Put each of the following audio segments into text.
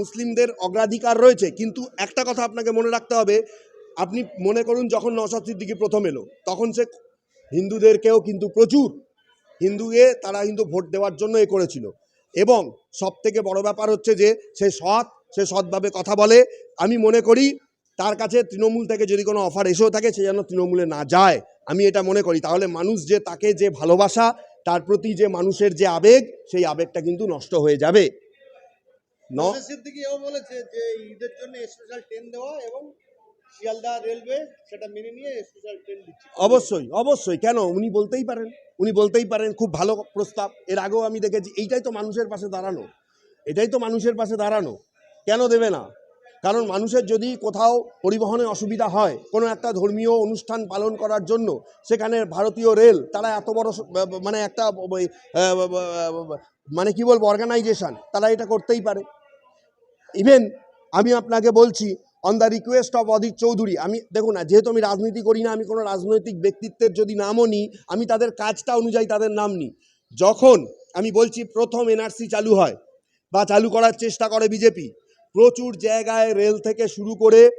মুসলিমদের অগ্রাধিকার রয়েছে, কিন্তু একটা কথা আপনাকে মনে রাখতে হবে, আপনি মনে করুন যখন নওশাদ সিদ্দিকি প্রথম এলো, তখন সে হিন্দুদেরকেও কিন্তু প্রচুর, হিন্দুকে তারা কিন্তু ভোট দেওয়ার জন্য এ করেছিল। এবং সব থেকে বড় ব্যাপার হচ্ছে যে, সে সৎ, সে সৎভাবে কথা বলে, আমি মনে করি তার কাছে তৃণমূল থেকে যদি কোনো অফার এসেও থাকে, সে যেন তৃণমূলে না যায়, আমি এটা মনে করি। তাহলে মানুষ যে তাকে যে ভালোবাসা, তার প্রতি যে মানুষের যে আবেগ, সেই আবেগটা কিন্তু নষ্ট হয়ে যাবে। সিদ্দিকী এও বলেছে যে ঈদের জন্য স্পেশাল ট্রেন দেওয়া এবং শিয়ালদা রেলওয়ে সেটা মেনে নিয়ে স্পেশাল ট্রেন দিচ্ছে। অবশ্যই অবশ্যই। কেন? উনি বলতেই পারেন। উনি বলতেই পারেন খুব ভালো প্রস্তাব। এর আগেও আমি দেখেছি এইটাই তো মানুষের পাশে দাঁড়ানো। এটাই তো মানুষের পাশে দাঁড়ানো। কেন দেবে না? কারণ মানুষের যদি কোথাও পরিবহনে অসুবিধা হয় কোনো একটা ধর্মীয় অনুষ্ঠান পালন করার জন্য সেখানে ভারতীয় রেল তারা এত বড় মানে একটা মানে কি বলব অর্গানাইজেশন তারা এটা করতেই পারে। ইভেন আমি আপনাকে বলছি on the request of Adit Chowdhury আমি, দেখুন না, যেহেতু আমি রাজনীতি করি না, আমি কোনো রাজনৈতিক ব্যক্তিত্বের যদি নামও নিই, আমি তাদের কাজটা অনুযায়ী তাদের নাম নিই। যখন আমি বলছি প্রথম এনআরসি চালু হয়, বা চালু করার চেষ্টা করে বিজেপি প্রচুর জায়গায় রেল থেকে শুরু করে,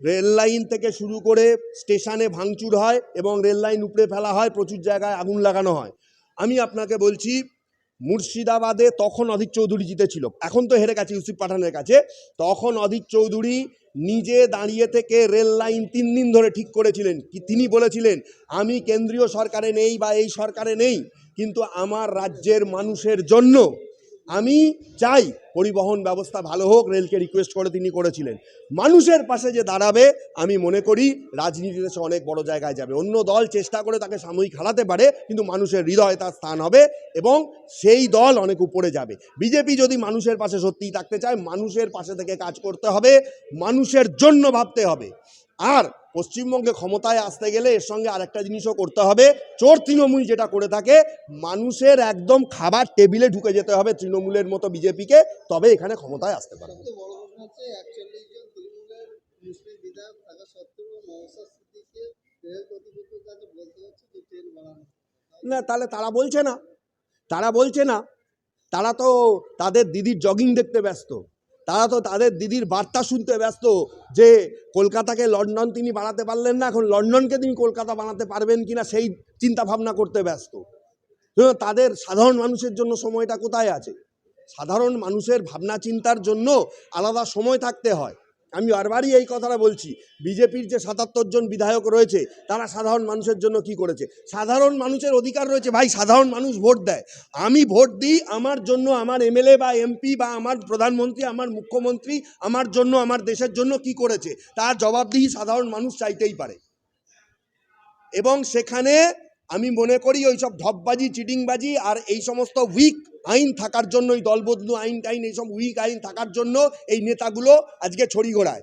রেল লাইন থেকে শুরু করে স্টেশনে ভাঙচুর হয় এবং রেল লাইন উপড়ে ফেলা হয়, প্রচুর জায়গায় আগুন লাগানো হয়। আমি আপনাকে বলছি মুর্শিদাবাদে তখন অধীর চৌধুরী জিতেছিল। এখন তো হেরে গেছে ইউসুফ পাঠানের কাছে। তখন অধীর চৌধুরী নিজে দাঁড়িয়ে থেকে রেল লাইন তিন দিন ধরে ঠিক করেছিলেন। কি তিনি বলেছিলেন, আমি কেন্দ্রীয় সরকারে নেই বা এই সরকারে নেই, কিন্তু আমার রাজ্যের মানুষের জন্য আমি চাই পরিবহন ব্যবস্থা ভালো হোক, রেলকে রিকোয়েস্ট করে তিনি করেছিলেন। মানুষের পাশে যে দাঁড়াবে, আমি মনে করি রাজনীতিতে সে অনেক বড় জায়গায় যাবে। অন্য দল চেষ্টা করে তাকে সাময়িক হারাতে পারে, কিন্তু মানুষের হৃদয়ে তার স্থান হবে এবং সেই দল অনেক উপরে যাবে। বিজেপি যদি মানুষের পাশে সত্যিই থাকতে চায়, মানুষের পাশে থেকে কাজ করতে হবে, মানুষের জন্য ভাবতে হবে। আর পশ্চিমবঙ্গে ক্ষমতায় আসতে গেলে এর সঙ্গে আরেকটা জিনিসও করতে হবে। চোর তৃণমূল যেটা করে থাকে মানুষের একদম খাবার টেবিলে ঢুকে যেতে হবে তৃণমূলের মতো বিজেপিকে তবে এখানে ক্ষমতায় আসতে পারবে বাড়ানো না তাহলে তারা বলছে না। তারা বলছে না। তারা তো তাদের দিদির জগিং দেখতে ব্যস্ত। তারা তো তাদের দিদির বার্তা শুনতে ব্যস্ত যে কলকাতাকে লন্ডন তিনি বানাতে পারলেন না, এখন লন্ডনকে তিনি কলকাতা বানাতে পারবেন কি না সেই চিন্তা ভাবনা করতে ব্যস্ত। তাদের সাধারণ মানুষের জন্য সময়টা কোথায় আছে? সাধারণ মানুষের ভাবনা চিন্তার জন্য আলাদা সময় থাকতে হয়। আমি বারবারই এই কথাটা বলছি। বিজেপির যে সাতাত্তর জন বিধায়ক রয়েছে, তারা সাধারণ মানুষের জন্য কি করেছে? সাধারণ মানুষের অধিকার রয়েছে। ভাই, সাধারণ মানুষ ভোট দেয়। আমি ভোট দিই আমার জন্য আমার এমএলএ বা এমপি বা আমার প্রধানমন্ত্রী, আমার মুখ্যমন্ত্রী, আমার জন্য, আমার দেশের জন্য কি করেছে? তার জবাবদিহি সাধারণ মানুষ চাইতেই পারে। এবং সেখানে আমি মনে করি ওই সব ঢপবাজি, চিটিংবাজি আর এই সমস্ত উইক আইন থাকার জন্য এই দলবদলু আইন টাইন, এইসব উইক আইন থাকার জন্য এই নেতাগুলো আজকে ছড়ি ঘোরায়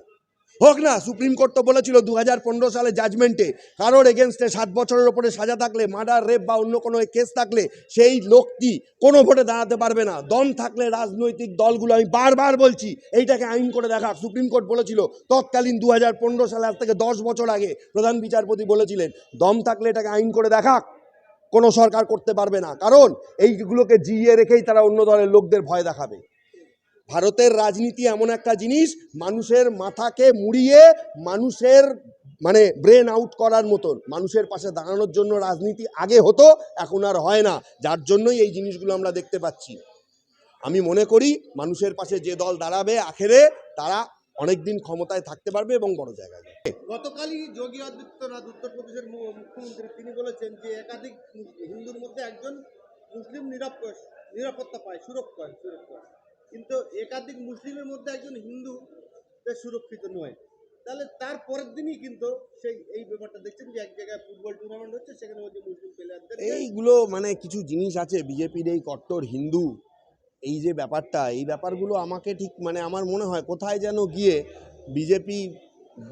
হোক না, সুপ্রিম কোর্ট তো বলেছিল দু হাজার পনেরো সালে জাজমেন্টে কারোর এগেনস্টে সাত বছরের ওপরে সাজা থাকলে মার্ডার রেপ বা অন্য কোনো কেস থাকলে সেই লোকটি কোনো ভোটে দাঁড়াতে পারবে না। দম থাকলে রাজনৈতিক দলগুলো, আমি বারবার বলছি, এইটাকে আইন করে দেখা সুপ্রিম কোর্ট বলেছিল, তৎকালীন দু হাজার পনেরো সালে আজ থেকে দশ বছর আগে প্রধান বিচারপতি বলেছিলেন, দম থাকলে এটাকে আইন করে দেখাক। কোনো সরকার করতে পারবে না। কারণ এইগুলোকে জিইয়ে রেখেই তারা অন্য দলের লোকদের ভয় দেখাবে। ভারতের রাজনীতি এমন একটা জিনিস, মানুষের মাথাকে মুড়িয়ে মানুষের মানে ব্রেন আউট করার মতন, মানুষের পাশে দাঁড়ানোর জন্য রাজনীতি আগে হতো, এখন আর হয় না। যার জন্যই এই জিনিসগুলো আমরা দেখতে পাচ্ছি। আমি মনে করি মানুষের পাশে যে দল দাঁড়াবে আখেরে, তারা অনেকদিন ক্ষমতায় থাকতে পারবে এবং বড় জায়গায় যাবে। গতকালই যোগী আদিত্যনাথ উত্তরপ্রদেশের মুখ্যমন্ত্রী, তিনি বলেছেন যে একাধিক হিন্দুর মধ্যে একজন মুসলিম নিরাপত্তা পায়, সুরক্ষা সুরক্ষা কিন্তু একাধিক মুসলিমের মধ্যে একজন হিন্দু বেশ সুরক্ষিত নয়। তাহলে তার পরের দিনই কিন্তু সেই এই ব্যাপারটা দেখছেন যে এক জায়গায় ফুটবল টুর্নামেন্ট হচ্ছে, সেখানে মধ্যে মুসলিম প্লেয়ারদের এইগুলো মানে কিছু জিনিস আছে, বিজেপির এই কট্টর হিন্দু, এই যে ব্যাপারটা, এই ব্যাপারগুলো আমাকে ঠিক মানে আমার মনে হয় কোথায় যেন গিয়ে বিজেপি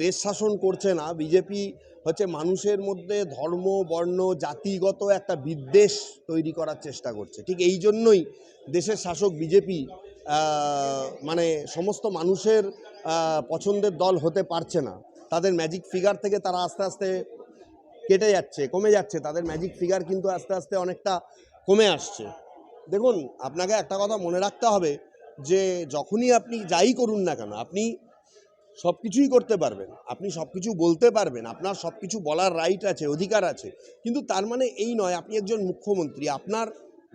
দেশ শাসন করছে না, বিজেপি হচ্ছে মানুষের মধ্যে ধর্ম, বর্ণ, জাতিগত একটা বিদ্বেষ তৈরি করার চেষ্টা করছে। ঠিক এই জন্যই দেশের শাসক বিজেপি মানে সমস্ত মানুষের পছন্দের দল হতে পারছে না। তাদের ম্যাজিক ফিগার থেকে তারা আস্তে আস্তে কেটে যাচ্ছে, কমে যাচ্ছে। তাদের ম্যাজিক ফিগার কিন্তু আস্তে আস্তে অনেকটা কমে আসছে। দেখুন, আপনাকে একটা কথা মনে রাখতে হবে যে, যখনই আপনি যাই করুন না কেন, আপনি সব কিছুই করতে পারবেন। আপনি সব কিছু বলতে পারবেন, আপনার সব কিছু বলার রাইট আছে, অধিকার আছে। কিন্তু তার মানে এই নয়, আপনি একজন মুখ্যমন্ত্রী, আপনার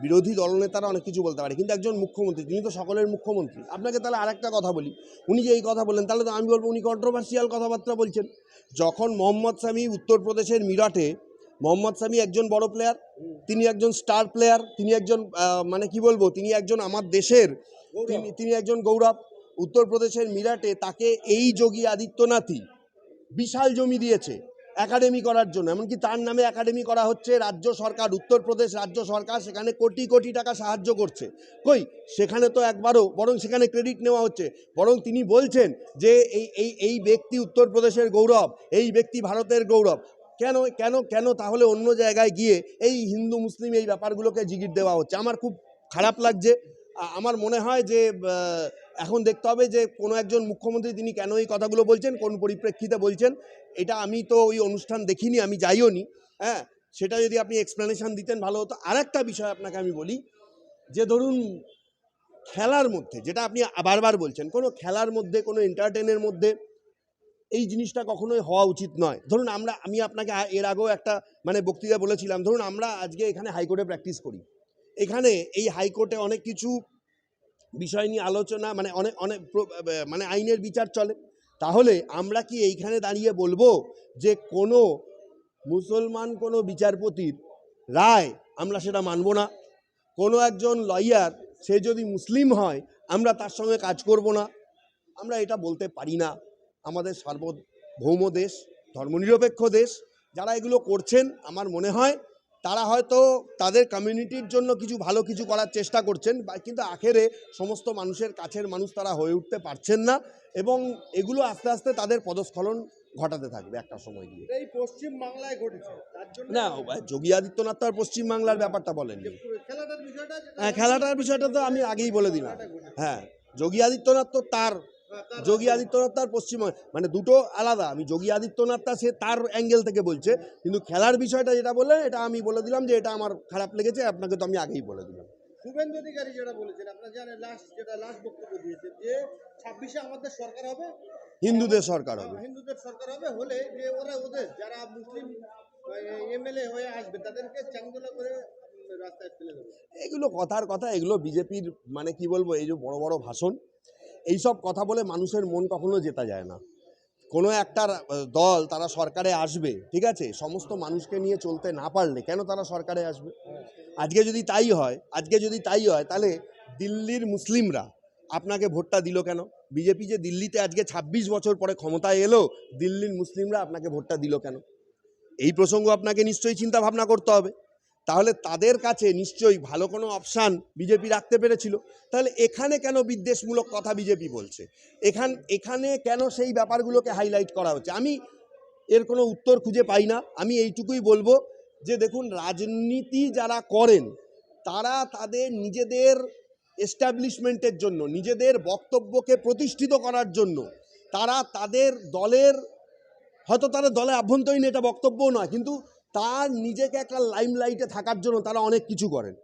বিরোধী দলনেতারা অনেক কিছু বলতে পারে কিন্তু একজন মুখ্যমন্ত্রী তিনি তো সকলের মুখ্যমন্ত্রী। আপনাকে তাহলে আরেকটা কথা বলি। উনি যে এই কথা বললেন তাহলে তো আমি বলব উনি কন্ট্রোভার্সিয়াল কথাবার্তা বলছেন। যখন মোহাম্মদ শামি উত্তরপ্রদেশের মিরাটে মোহাম্মদ শামি একজন বড় প্লেয়ার তিনি একজন স্টার প্লেয়ার তিনি একজন মানে কি বলব তিনি একজন আমার দেশের তিনি তিনি একজন গৌরব। উত্তরপ্রদেশের মিরাটে তাকে এই যোগী আদিত্যনাথই বিশাল জমি দিয়েছে। একাডেমি করার জন্য। এমনকি তার নামে একাডেমি করা হচ্ছে রাজ্য সরকার, উত্তরপ্রদেশ রাজ্য সরকার, সেখানে কোটি কোটি টাকা সাহায্য করছে। কই? সেখানে তো একবারও, বরং সেখানে ক্রেডিট নেওয়া হচ্ছে। বরং তিনি বলছেন যে এই এই এই ব্যক্তি উত্তরপ্রদেশের গৌরব, এই ব্যক্তি ভারতের গৌরব। কেন কেন কেন তাহলে অন্য জায়গায় গিয়ে এই হিন্দু, মুসলিম এই ব্যাপারগুলোকে জিগির দেওয়া হচ্ছে? আমার খুব খারাপ লাগছে। আমার মনে হয় যে এখন দেখতে হবে যে, কোনো একজন মুখ্যমন্ত্রী তিনি কেন এই কথাগুলো বলছেন, কোন পরিপ্রেক্ষিতে বলছেন, এটা আমি তো ওই অনুষ্ঠান দেখিনি, আমি যাইও নি হ্যাঁ? সেটা যদি আপনি এক্সপ্লেনেশন দিতেন ভালো হতো। আরেকটা বিষয় আপনাকে আমি বলি, যে ধরুন, খেলার মধ্যে, যেটা আপনি বারবার বলছেন, কোনো খেলার মধ্যে, কোনো এন্টারটেনের মধ্যে, এই জিনিসটা কখনোই হওয়া উচিত নয়। ধরুন আমরা, আমি আপনাকে এর আগেও একটা মানে বক্তৃতা বলেছিলাম, ধরুন আমরা আজকে এখানে হাইকোর্টে প্র্যাকটিস করি। এখানে এই হাইকোর্টে অনেক কিছু বিষয় নিয়ে আলোচনা মানে অনেক অনেক মানে আইনের বিচার চলে। তাহলে আমরা কি এইখানে দাঁড়িয়ে বলব যে কোনো মুসলমান, কোনো বিচারপতির রায় আমরা সেটা মানব না। কোনো একজন লয়ার সে যদি মুসলিম হয়, আমরা তার সঙ্গে কাজ করব না। আমরা এটা বলতে পারি না। আমাদের সার্বভৌম দেশ, ধর্মনিরপেক্ষ দেশ, যারা এগুলো করছেন, আমার মনে হয় তারা হয়তো তাদের কমিউনিটির জন্য কিছু ভালো কিছু করার চেষ্টা করছেন বা- কিন্তু আখেরে সমস্ত মানুষের কাছের মানুষ তারা হয়ে উঠতে পারছেন না এবং এগুলো আস্তে আস্তে তাদের পদস্খলন ঘটাতে থাকবে একটা সময় গিয়ে। এই পশ্চিম বাংলায় ঘটেছে না যোগী আদিত্যনাথ তো আর পশ্চিমবাংলার ব্যাপারটা বলেন খেলাটার বিষয়টা হ্যাঁ খেলাটার বিষয়টা তো আমি আগেই বলে দিলাম। হ্যাঁ যোগী আদিত্যনাথ তো তার- যোগী আদিত্যনাথ তার পশ্চিম মানে দুটো আলাদা। আমি যোগী আদিত্যনাথটা সে তার অ্যাঙ্গেল থেকে বলছে। কিন্তু খেলার বিষয়টা যেটা বললেন এটা আমি বলে দিলাম যে এটা আমার খারাপ লেগেছে আপনাকে তো আমি আগেই বলে দিলাম। শুভেন্দু অধিকারী যেটা বলেছেন আপনারা জানেন লাস্ট যেটা লাস্ট বক্তব্য দিয়েছেন যে ছাব্বিশে আমাদের সরকার হবে? হিন্দুদের সরকার হবে। হিন্দুদের সরকার হবে। হলে যে ওরা ওদের যারা মুসলিম এমএলএ হয়ে আসবে তাদেরকে চাঙ্গলা করে রাস্তায় ফেলে দেবে। এগুলো কথার কথা এগুলো বিজেপির মানে কি বলব এই যে বড় বড় ভাষণ এইসব কথা বলে মানুষের মন কখনো জেতা যায় না। কোনো একটা দল তারা সরকারে আসবে, ঠিক আছে? সমস্ত মানুষকে নিয়ে চলতে না পারলে কেন তারা সরকারে আসবে? আজকে যদি তাই হয়, আজকে যদি তাই হয়, তাহলে দিল্লির মুসলিমরা আপনাকে ভোটটা দিল কেন? বিজেপি যে দিল্লিতে আজকে ২৬ বছর পরে ক্ষমতায় এলো, দিল্লির মুসলিমরা আপনাকে ভোটটা দিল কেন? এই প্রসঙ্গ আপনাকে নিশ্চয়ই চিন্তা ভাবনা করতে হবে। তাহলে তাদের কাছে নিশ্চয়ই ভালো কোনো অপশান বিজেপি রাখতে পেরেছিল। তাহলে এখানে কেন বিদ্বেষমূলক কথা বিজেপি বলছে? এখান, এখানে কেন সেই ব্যাপারগুলোকে হাইলাইট করা হচ্ছে? আমি এর কোনো উত্তর খুঁজে পাই না। আমি এইটুকুই বলব যে দেখুন, রাজনীতি যারা করেন, তারা তাদের নিজেদের এস্টাবলিশমেন্টের জন্য, নিজেদের বক্তব্যকে প্রতিষ্ঠিত করার জন্য, তারা তাদের দলের, হয়তো তারা দলে আভ্যন্তরীণ এটা বক্তব্যও নয়, কিন্তু তার নিজেকে একটা লাইমলাইটে থাকার জন্য তারা অনেক কিছু করেন।